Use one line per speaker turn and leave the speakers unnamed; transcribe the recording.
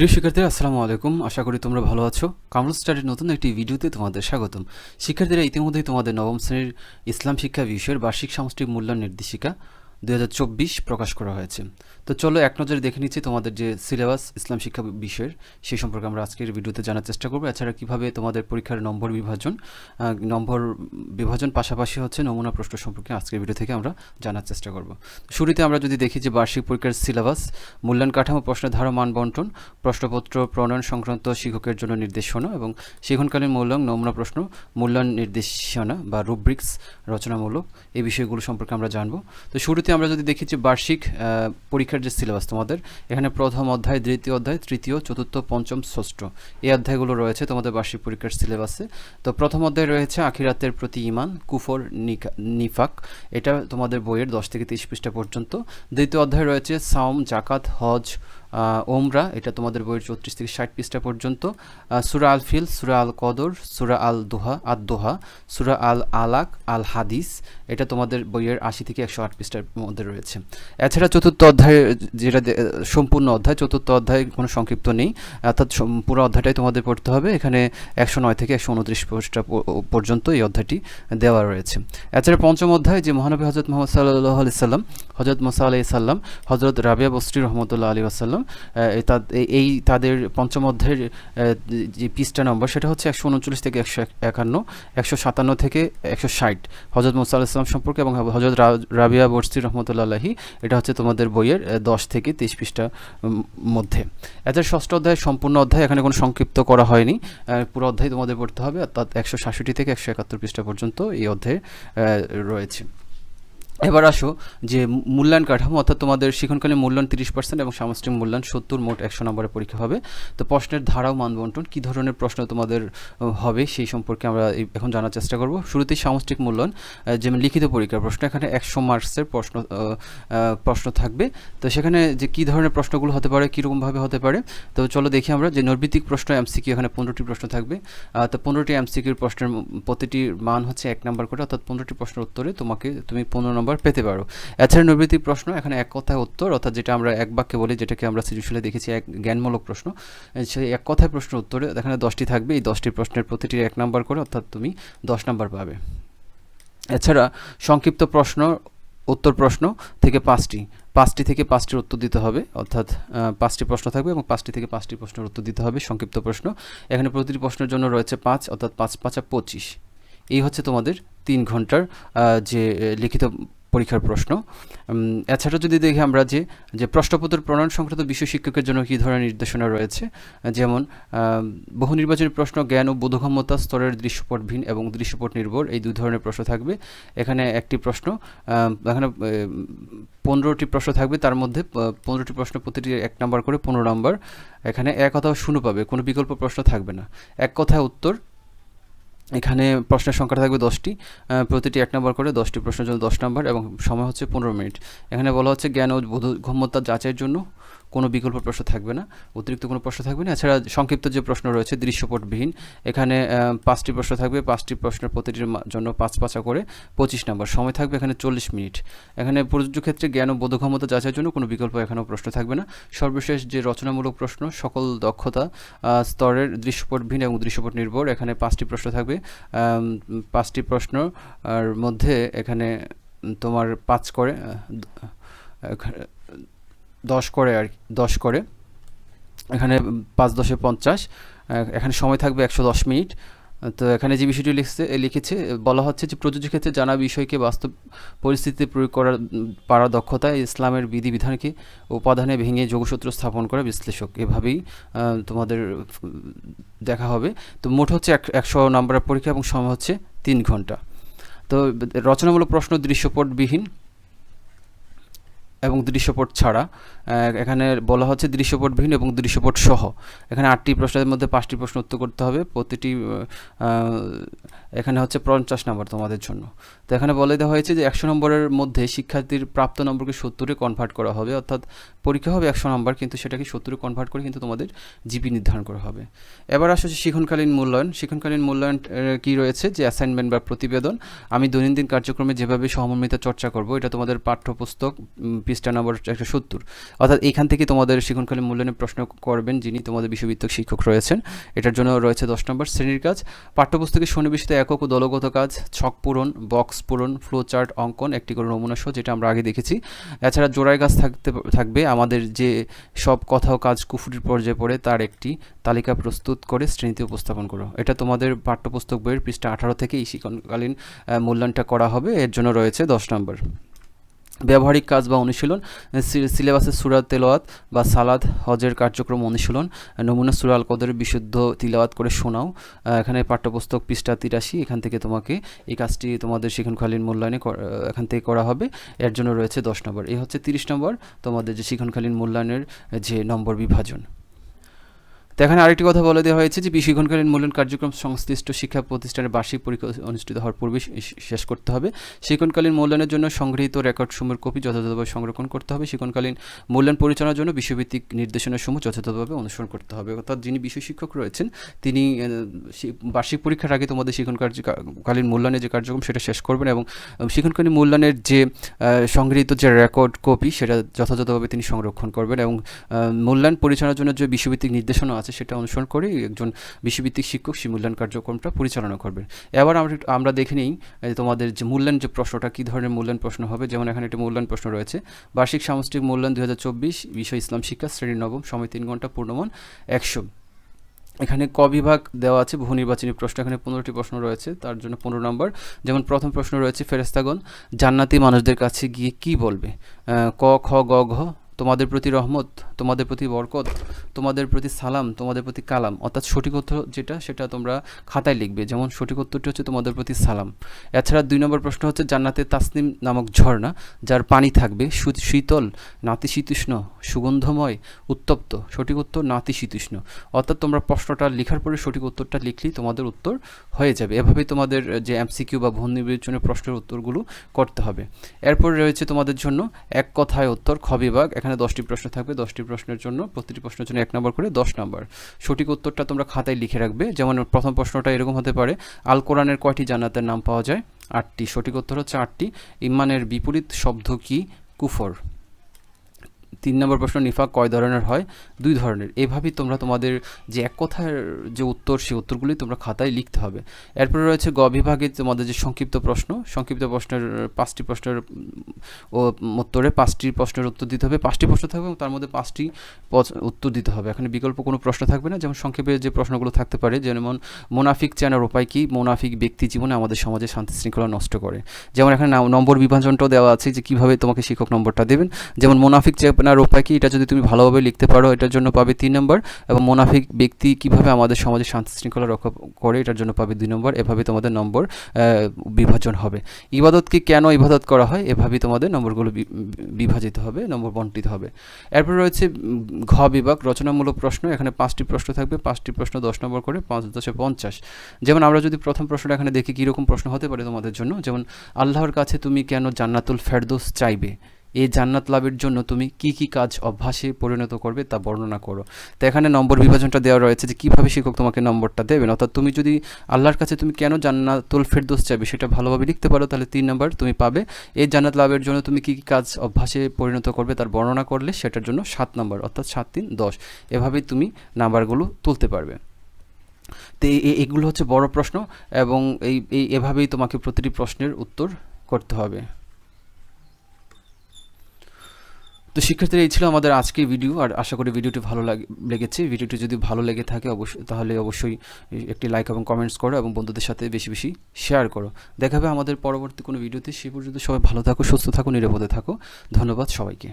প্রিয় শিক্ষার্থীরা, আসসালামু আলাইকুম। আশা করি তোমরা ভালো আছো। কামরুল স্টাডির নতুন একটি ভিডিওতে তোমাদের স্বাগতম। শিক্ষার্থীরা, ইতিমধ্যেই তোমাদের নবম শ্রেণির ইসলাম শিক্ষা বিষয়ের বার্ষিক সামষ্টিক মূল্য নির্দেশিকা দু হাজার চব্বিশ প্রকাশ করা হয়েছে। তো চলো এক নজরে দেখে নিচ্ছি তোমাদের যে সিলেবাস ইসলাম শিক্ষা বিষয়ের, সেই সম্পর্কে আমরা আজকের ভিডিওতে জানার চেষ্টা করব। এছাড়া কীভাবে তোমাদের পরীক্ষার নম্বর বিভাজন নম্বর বিভাজন পাশাপাশি হচ্ছে নমুনা প্রশ্ন সম্পর্কে আজকের ভিডিও থেকে আমরা জানার চেষ্টা করব। শুরুতে আমরা যদি দেখি যে বার্ষিক পরীক্ষার সিলেবাস, মূল্যায়ন কাঠামো, প্রশ্নের ধারা, মান বন্টন, প্রশ্নপত্র প্রণয়ন সংক্রান্ত শিক্ষকের জন্য নির্দেশনা এবং শিক্ষণকালীন মূল্যায়ন, নমুনা প্রশ্ন, মূল্যায়ন নির্দেশনা বা রুব্রিক্স রচনামূলক এই বিষয়গুলো সম্পর্কে আমরা জানব। তো শুরুতে আমরা যদি দেখি যে বার্ষিক পরীক্ষার যে সিলেবাস তোমাদের, এখানে প্রথম অধ্যায়, দ্বিতীয় অধ্যায়, তৃতীয়, চতুর্থ, পঞ্চম, ষষ্ঠ এই অধ্যায়গুলো রয়েছে তোমাদের বার্ষিক পরীক্ষার সিলেবাসে। তো প্রথম অধ্যায় রয়েছে আখিরাতের প্রতি ইমান কুফর নিফাক। এটা তোমাদের বইয়ের দশ থেকে তিরিশ পৃষ্ঠা পর্যন্ত। দ্বিতীয় অধ্যায় রয়েছে সাওম, জাকাত, হজ ওমরা, এটা তোমাদের বইয়ের চৌত্রিশ থেকে ষাট পৃষ্ঠা পর্যন্ত। সুরা আল ফিল, সুরা আল কদর, সুরা আল দোহা আদ দোহা সুরা আল আলাক, আল হাদিস, এটা তোমাদের বইয়ের আশি থেকে একশো আট পৃষ্ঠার মধ্যে রয়েছে। এছাড়া চতুর্থ অধ্যায়, যেটা সম্পূর্ণ অধ্যায়, চতুর্থ অধ্যায় কোনো সংক্ষিপ্ত নেই। অর্থাৎ পুরো অধ্যায়টাই তোমাদের পড়তে হবে। এখানে একশো নয় থেকে একশো উনত্রিশ পৃষ্ঠা পর্যন্ত এই অধ্যায়টি দেওয়া রয়েছে। এছাড়া পঞ্চম অধ্যায়, যে মহানবী হজরত মোহাম্মদ সাল্লাহ আলি সাল্লাম হজরত মোসা আলি সাল্লাম হজরত রাবিয়া বস্রি রহমতুল্লাহ আলী আসাল্লাম এই তাদের পঞ্চম অধ্যায়ের যে পৃষ্ঠা নম্বর, সেটা হচ্ছে একশো উনচল্লিশ থেকে একশো একান্ন, একশো সাতান্ন থেকে একশো ষাট। হজরত মোসা ইসলাম সম্পর্কে এবং হজরত রাবিয়া বর্সি রহমতুল্লাহ, এটা হচ্ছে তোমাদের বইয়ের দশ থেকে তেইশ পৃষ্ঠা মধ্যে। এদের ষষ্ঠ অধ্যায় সম্পূর্ণ অধ্যায়, এখানে কোনো সংক্ষিপ্ত করা হয়নি। পুরো অধ্যায় তোমাদের পড়তে হবে, অর্থাৎ একশো সাতষট্টি থেকে একশো একাত্তর পৃষ্ঠা পর্যন্ত এই অধ্যায়ে রয়েছে। এবার আসো যে মূল্যায়ন কাঠামো, অর্থাৎ তোমাদের শিক্ষণকালীন মূল্যায়ন তিরিশ পার্সেন্ট এবং সামষ্টিক মূল্যায়ন সত্তর, মোট একশো নম্বরের পরীক্ষা হবে। তো প্রশ্নের ধারা ও মানবন্টন, কী ধরনের প্রশ্ন তোমাদের হবে সেই সম্পর্কে আমরা এখন জানার চেষ্টা করব। শুরুতেই সামষ্টিক মূল্যায়ন যেমন লিখিত পরীক্ষার প্রশ্ন, এখানে একশো মার্কসের প্রশ্ন প্রশ্ন থাকবে। তো সেখানে যে কী ধরনের প্রশ্নগুলো হতে পারে, কীরকমভাবে হতে পারে, তো চলো দেখি আমরা যে নৈর্ভিত্তিক প্রশ্ন, এমসিকিউ, এখানে পনেরোটি প্রশ্ন থাকবে। তো পনেরোটি এমসিকিউর প্রশ্নের প্রতিটির মান হচ্ছে এক নম্বর করে অর্থাৎ পনেরোটি প্রশ্নের উত্তরে তোমাকে, তুমি পনেরো নম্বর পেতে পারো। এছাড়া নৈর্ভিত্তিক প্রশ্ন, এখানে এক কথায় উত্তর, অর্থাৎ যেটা আমরা এক বাক্যে বলি, যেটাকে আমরা সৃজনশীলে দেখেছি, এক জ্ঞানমূলক প্রশ্ন। সেই এক কথায় প্রশ্ন উত্তরে এখানে দশটি থাকবে। এই দশটি প্রশ্নের প্রতিটির এক নাম্বার করে, অর্থাৎ তুমি দশ নাম্বার পাবে। এছাড়া সংক্ষিপ্ত প্রশ্ন, উত্তর প্রশ্ন থেকে পাঁচটি। পাঁচটি থেকে পাঁচটির উত্তর দিতে হবে, অর্থাৎ পাঁচটি প্রশ্ন থাকবে এবং পাঁচটি থেকে পাঁচটি প্রশ্নের উত্তর দিতে হবে সংক্ষিপ্ত প্রশ্ন। এখানে প্রতিটি প্রশ্নের জন্য রয়েছে পাঁচ, অর্থাৎ পাঁচ পাঁচা পঁচিশ। এই হচ্ছে তোমাদের তিন ঘণ্টার যে লিখিত পরীক্ষার প্রশ্ন। এছাড়া যদি দেখি আমরা যে যে প্রশ্নপত্র প্রণয়ন সংক্রান্ত বিষয় শিক্ষকের জন্য কী ধরনের নির্দেশনা রয়েছে? যেমন বহু নির্বাচনী প্রশ্ন, জ্ঞান ও বোধগম্যতা স্তরের দৃশ্যপট ভিন এবং দৃশ্যপট নির্ভর, এই দুই ধরনের প্রশ্ন থাকবে। এখানে একটি প্রশ্ন এখানে পনেরোটি প্রশ্ন থাকবে, তার মধ্যে পনেরোটি প্রশ্ন প্রতিটি এক নম্বর করে পনেরো নাম্বার। এখানে এক অথবা শূন্য পাবে, কোনো বিকল্প প্রশ্ন থাকবে না। এক কথায় উত্তর এখানে প্রশ্নের সংখ্যা থাকবে দশটি প্রতিটি এক নম্বর করে দশটি প্রশ্নের জন্য দশ নম্বর এবং সময় হচ্ছে পনেরো মিনিট। এখানে বলা হচ্ছে জ্ঞান ও বোধগম্যতা যাচাইয়ের জন্য কোনো বিকল্প প্রশ্ন থাকবে না, অতিরিক্ত কোনো প্রশ্ন থাকবে না। এছাড়া সংক্ষিপ্ত যে প্রশ্ন রয়েছে, দৃশ্যপটবিহীন, এখানে পাঁচটি প্রশ্ন থাকবে, পাঁচটি প্রশ্নের প্রতিটির জন্য পাঁচ পাঁচা করে পঁচিশ নম্বর। সময় থাকবে এখানে চল্লিশ মিনিট। এখানে প্রযোজ্য ক্ষেত্রে জ্ঞান ও বোধক্ষমতা যাচাইয়ের জন্য কোনো বিকল্প এখানেও প্রশ্ন থাকবে না। সর্বশেষ যে রচনামূলক প্রশ্ন, সকল দক্ষতা স্তরের দৃশ্যপটবিহীন এবং দৃশ্যপট নির্ভর, এখানে পাঁচটি প্রশ্ন থাকবে। পাঁচটি প্রশ্ন মধ্যে এখানে তোমার পাঁচ করে দশ করে আর দশ করে। এখানে পাঁচ দশে পঞ্চাশ এখানে সময় থাকবে একশো দশ মিনিট। তো এখানে যে বিষয়টি লিখছে লিখেছে বলা হচ্ছে যে প্রযোজ্য ক্ষেত্রে জানা বিষয়কে বাস্তব পরিস্থিতিতে প্রয়োগ করার পারা দক্ষতা ইসলামের বিধিবিধানকে উপাদানে ভেঙে যোগসূত্র স্থাপন করা বিশ্লেষক। এভাবেই তোমাদের দেখা হবে। তো মোট হচ্ছে এক, একশো নম্বরের পরীক্ষা এবং সময় হচ্ছে তিন ঘণ্টা। তো রচনামূলক প্রশ্ন দৃশ্যপটবিহীন। এবং দৃশ্যপট ছাড়া এখানে বলা হচ্ছে দৃশ্যপটবিহীন এবং দৃশ্যপট সহ। এখানে আটটি প্রশ্নের মধ্যে পাঁচটি প্রশ্ন উত্তর করতে হবে, প্রতিটি এখানে হচ্ছে পঞ্চাশ নম্বর তোমাদের জন্য। তো এখানে বলে দেওয়া হয়েছে যে একশো নম্বরের মধ্যে শিক্ষার্থীর প্রাপ্ত নম্বরকে সত্তরে কনভার্ট করা হবে, অর্থাৎ পরীক্ষা হবে একশো নম্বর, কিন্তু সেটাকে সত্তরে কনভার্ট করে কিন্তু তোমাদের জিপি নির্ধারণ করা হবে। এবার আসছে শিক্ষণকালীন মূল্যায়ন। শিক্ষণকালীন মূল্যায়ন কি রয়েছে? যে অ্যাসাইনমেন্ট বা প্রতিবেদন। আমি দৈনন্দিন কার্যক্রমে যেভাবে সহমর্মিতা চর্চা করব, এটা তোমাদের পাঠ্যপুস্তক পৃষ্ঠা নম্বর একশো সত্তর। অর্থাৎ এখান থেকে তোমাদের শিক্ষণকালীন মূল্যায়নের প্রশ্ন করবেন যিনি তোমাদের বিশ্ববিদ্যালয় শিক্ষক রয়েছেন। এটার জন্য রয়েছে দশ নম্বর শ্রেণির কাজ। পাঠ্যপুস্তকে সন্নিবেশিত একক ও দলগত কাজ, ছক পূরণ, বক্স পূরণ ফ্লো চার্ট অঙ্কন, একটি করে নমুনা সহ, যেটা আমরা আগে দেখেছি। এছাড়া জোড়াই কাজ থাকতে থাকবে। আমাদের যে সব কথা ও কাজ কুফুরির পর্যায়ে পড়ে, তার একটি তালিকা প্রস্তুত করে শ্রেণীতে উপস্থাপন করো। এটা তোমাদের পাঠ্যপুস্তক বইয়ের পৃষ্ঠা আঠারো থেকে এই শিক্ষণকালীন মূল্যায়নটা করা হবে। এর জন্য রয়েছে দশ নম্বর। ব্যবহারিক কাজ বা অনুশীলন সিলেবাসের সুরাত তেলাওয়াত বা সালাদ হজের কার্যক্রম অনুশীলন নমুনা সুরা আল বিশুদ্ধ তিলাওয়াত করে শোনাও। এখানে পাঠ্যপুস্তক পৃষ্ঠা তিরাশি, এখান থেকে তোমাকে এই কাজটি তোমাদের শিখনখালীন মূল্যায়নে এখান থেকে করা হবে। এর জন্য রয়েছে দশ নম্বর। এই হচ্ছে তিরিশ নম্বর তোমাদের যে শিখনখালীন মূল্যায়নের যে নম্বর বিভাজন। তো এখানে আরেকটি কথা বলে দেওয়া হয়েছে যে শিক্ষণকালীন মূল্যায়ন কার্যক্রম সংশ্লিষ্ট শিক্ষা প্রতিষ্ঠানের বার্ষিক পরীক্ষা অনুষ্ঠিত হওয়ার পূর্বে শেষ করতে হবে। শিক্ষণকালীন মূল্যায়নের জন্য সংগৃহীত রেকর্ডসমূহের কপি যথাযথভাবে সংরক্ষণ করতে হবে। শিক্ষণকালীন মূল্যায়ন পরিচালনার জন্য বিশ্বভিত্তিক নির্দেশনাসমূহ যথাযথভাবে অনুসরণ করতে হবে। অর্থাৎ যিনি বিষয় শিক্ষক রয়েছেন, তিনি বার্ষিক পরীক্ষার আগে তোমাদের শিক্ষণ কার্যকালীন মূল্যায়নের যে কার্যক্রম, সেটা শেষ করবেন এবং শিক্ষণকালীন মূল্যায়নের যে সংগৃহীত যে রেকর্ড কপি, সেটা যথাযথভাবে তিনি সংরক্ষণ করবেন এবং মূল্যায়ন পরিচালনার জন্য যে বিশ্বভিত্তিক নির্দেশনা আছে সেটা অনুসরণ করে একজন বিশ্বভিত্তিক শিক্ষক সেই মূল্যায়ন কার্যক্রমটা পরিচালনা করবেন। এবার আমরা আমরা দেখে নিই তোমাদের যে মূল্যায়ন যে প্রশ্নটা, কী ধরনের মূল্যায়ন প্রশ্ন হবে? যেমন এখানে একটি মূল্যায়ন প্রশ্ন রয়েছে, বার্ষিক সামষ্টিক মূল্যায়ন দুই বিষয় ইসলাম শিক্ষা শ্রেণি নবম, সময় তিন ঘণ্টা, পূর্ণমান একশো। এখানে ক বিভাগ দেওয়া আছে, বহু নির্বাচনী প্রশ্ন, এখানে পনেরোটি প্রশ্ন রয়েছে, তার জন্য পনেরো নম্বর। যেমন প্রথম প্রশ্ন রয়েছে ফেরেস্তাগণ জান্নাতি মানুষদের কাছে গিয়ে কি বলবে? ক, খ, গ, ঘ, তোমাদের প্রতি রহমত তোমাদের প্রতি বরকত, তোমাদের প্রতি সালাম, তোমাদের প্রতি কালাম। অর্থাৎ সঠিক উত্তর যেটা, সেটা তোমরা খাতায় লিখবে। যেমন সঠিক উত্তরটি হচ্ছে তোমাদের প্রতি সালাম। এছাড়া দুই নম্বর প্রশ্ন হচ্ছে জান্নাতে তাসনিম নামক ঝর্ণা, যার পানি থাকবে শীতল নাতিশীতোষ্ণ সুগন্ধময়, উত্তপ্ত। সঠিক উত্তর নাতিশীতোষ্ণ অর্থাৎ তোমরা প্রশ্নটা লেখার পরে সঠিক উত্তরটা লিখলেই তোমাদের উত্তর হয়ে যাবে। এভাবেই তোমাদের যে এমসিকিউ বা ভন নির্বাচনের প্রশ্নের উত্তরগুলো করতে হবে। এরপর রয়েছে তোমাদের জন্য এক কথায় উত্তর, খ বিভাগ। এখানে দশটি প্রশ্ন থাকবে, দশটি প্রশ্নের জন্য, প্রতিটি প্রশ্নের জন্য এক নম্বর করে দশ নম্বর। সঠিক উত্তরটা তোমরা খাতায় লিখে রাখবে। যেমন প্রথম প্রশ্নটা এরকম হতে পারে, আল কোরআনের কয়টি জান্নাতের নাম পাওয়া যায়? আটটি। সঠিক উত্তর হচ্ছে আটটি। ইমানের বিপরীত শব্দ কি? কুফর। তিন নম্বর প্রশ্ন নিফাক কয় ধরনের হয়? দুই ধরনের। এভাবেই তোমরা তোমাদের যে এক কথার যে উত্তর সেই উত্তরগুলি তোমরা খাতায় লিখতে হবে। এরপরে রয়েছে গ বিভাগে তোমাদের যে সংক্ষিপ্ত প্রশ্ন, সংক্ষিপ্ত প্রশ্নের পাঁচটি প্রশ্নের উত্তরে পাঁচটি প্রশ্নের উত্তর দিতে হবে। পাঁচটি প্রশ্ন থাকবে এবং তার মধ্যে পাঁচটি পচ- উত্তর দিতে হবে। এখানে বিকল্প কোনো প্রশ্ন থাকবে না। যেমন সংক্ষেপে যে প্রশ্নগুলো থাকতে পারে, যেমন, মোনাফিক চেনার উপায় কি? মোনাফিক ব্যক্তি জীবনে আমাদের সমাজে শান্তি শৃঙ্খলা নষ্ট করে। যেমন এখানে নাম- নম্বর বিভাজনটাও দেওয়া আছে যে কীভাবে তোমাকে শিক্ষক নম্বরটা দেবেন। যেমন, মোনাফিক চেনার উপায় কি? এটা যদি তুমি ভালোভাবে লিখতে পারো, এটার জন্য পাবে তিন নম্বর এবং মোনাফিক ব্যক্তি কীভাবে আমাদের সমাজে শান্তি শৃঙ্খলা রক্ষা করে, এটার জন্য পাবে দুই নম্বর। এভাবে তোমাদের নম্বর বিভাজন হবে। ইবাদতকে কেন ইবাদত করা হয়? এভাবেই তোমাদের নম্বরগুলো বিভাজিত হবে, নম্বর বন্টিত হবে। এরপর রয়েছে ঘ বিভাগ, রচনামূলক প্রশ্ন। এখানে পাঁচটি প্রশ্ন থাকবে। পাঁচটি প্রশ্ন দশ নম্বর করে, পাঁচ দশে পঞ্চাশ। যেমন আমরা যদি প্রথম প্রশ্নটা এখানে দেখি, কীরকম প্রশ্ন হতে পারে তোমাদের জন্য? যেমন, আল্লাহর কাছে তুমি কেন জান্নাতুল ফেরদোস চাইবে? এই জান্নাত লাভের জন্য তুমি কি কি কাজ অভ্যাসে পরিণত করবে তা বর্ণনা করো। তো এখানে নম্বর বিভাজনটা দেওয়া রয়েছে যে কীভাবে শিক্ষক তোমাকে নম্বরটা দেবেন। অর্থাৎ তুমি যদি আল্লাহর কাছে তুমি কেন জান্নাতুল ফেরদৌস চাইবে সেটা ভালোভাবে লিখতে পারো, তাহলে তিন নম্বর তুমি পাবে। এই জান্নাত লাভের জন্য তুমি কী কী কাজ অভ্যাসে পরিণত করবে তার বর্ণনা করলে সেটার জন্য সাত নম্বর, অর্থাৎ সাত তিন দশ। এভাবেই তুমি নাম্বারগুলো তুলতে পারবে। তো এগুলো হচ্ছে বড় প্রশ্ন এবং এই, এভাবেই তোমাকে প্রতিটি প্রশ্নের উত্তর করতে হবে। তো শিক্ষার্থীরা, এই ছিল আমাদের আজকের ভিডিও আর আশা করি ভিডিওটি ভালো লাগে লেগেছে। ভিডিওটি যদি ভালো লেগে থাকে অবশ্যই তাহলে অবশ্যই একটি লাইক এবং কমেন্টস করো এবং বন্ধুদের সাথে বেশি বেশি শেয়ার করো। দেখাবে আমাদের পরবর্তী কোনো ভিডিওতে সে পর্যন্ত সবাই ভালো থাকো, সুস্থ থাকো, নিরাপদে থাকো। ধন্যবাদ সবাইকে।